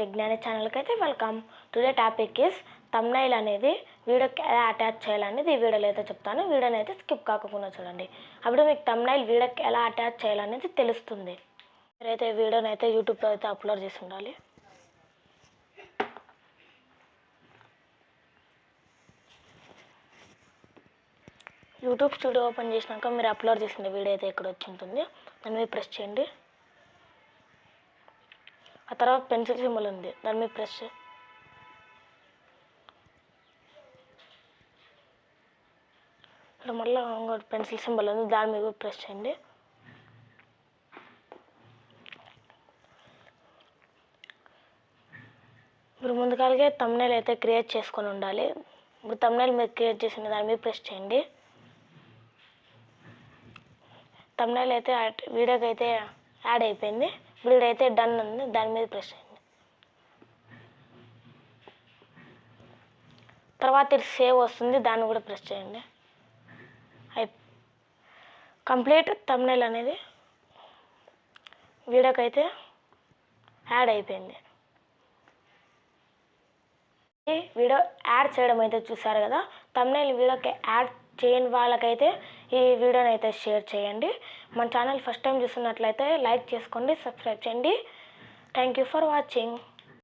Technology ఛానల్కి అయితే welcome. Today topic is thumbnail అనేది వీడియోకి ఎలా అటాచ్ చేయాలనేది ఈ వీడియోలో అయితే చెప్తాను. వీడియోని అయితే స్కిప్ కాకుండా చూడండి. అప్పుడు మీకు తమ్నైల్ వీడియోకి ఎలా అటాచ్ చేయాలనేది తెలుస్తుంది. మీరైతే వీడియోని అయితే యూట్యూబ్లో అయితే అప్లోడ్ చేసి ఉండాలి. యూట్యూబ్ స్టూడియో ఓపెన్ చేసినాక మీరు అప్లోడ్ చేసిన వీడియో అయితే ఇక్కడ వచ్చి ఉంటుంది దాని మీద ప్రెస్ చేయండి. తర్వాత పెన్సిల్ సింబల్ ఉంది. దాని మీద ప్రెస్ ఇక్కడ మళ్ళీ ఇంకోటి పెన్సిల్ సింబల్ ఉంది. దాని మీద ప్రెస్ చేయండి. ఇప్పుడు ముందుకాలగే తమ్నేల్ అయితే క్రియేట్ చేసుకొని ఉండాలి. ఇప్పుడు తమ్నేల్ మీరు క్రియేట్ చేసిన దాని మీద ప్రెస్ చేయండి. తమ్నేల్ అయితే వీడియోకి అయితే యాడ్ అయిపోయింది. వీడియో అయితే డన్ ఉంది. దాని మీద ప్రెస్ చేయండి. తర్వాత ఇది సేవ్ వస్తుంది. దాన్ని కూడా ప్రెస్ చేయండి. అయి కంప్లీట్ తమ్నైల్ అనేది వీడియోకి అయితే యాడ్ అయిపోయింది వీడియో యాడ్ చేయడం అయితే చూసారు కదా? తమ్నైల్ వీడియోకి యాడ్ చేయని వాళ్ళకైతే ఈ వీడియోని అయితే షేర్ చేయండి. మన ఛానల్ ఫస్ట్ టైం చూస్తున్నట్లయితే లైక్ చేసుకోండి సబ్స్క్రైబ్ చేయండి. Thank you for watching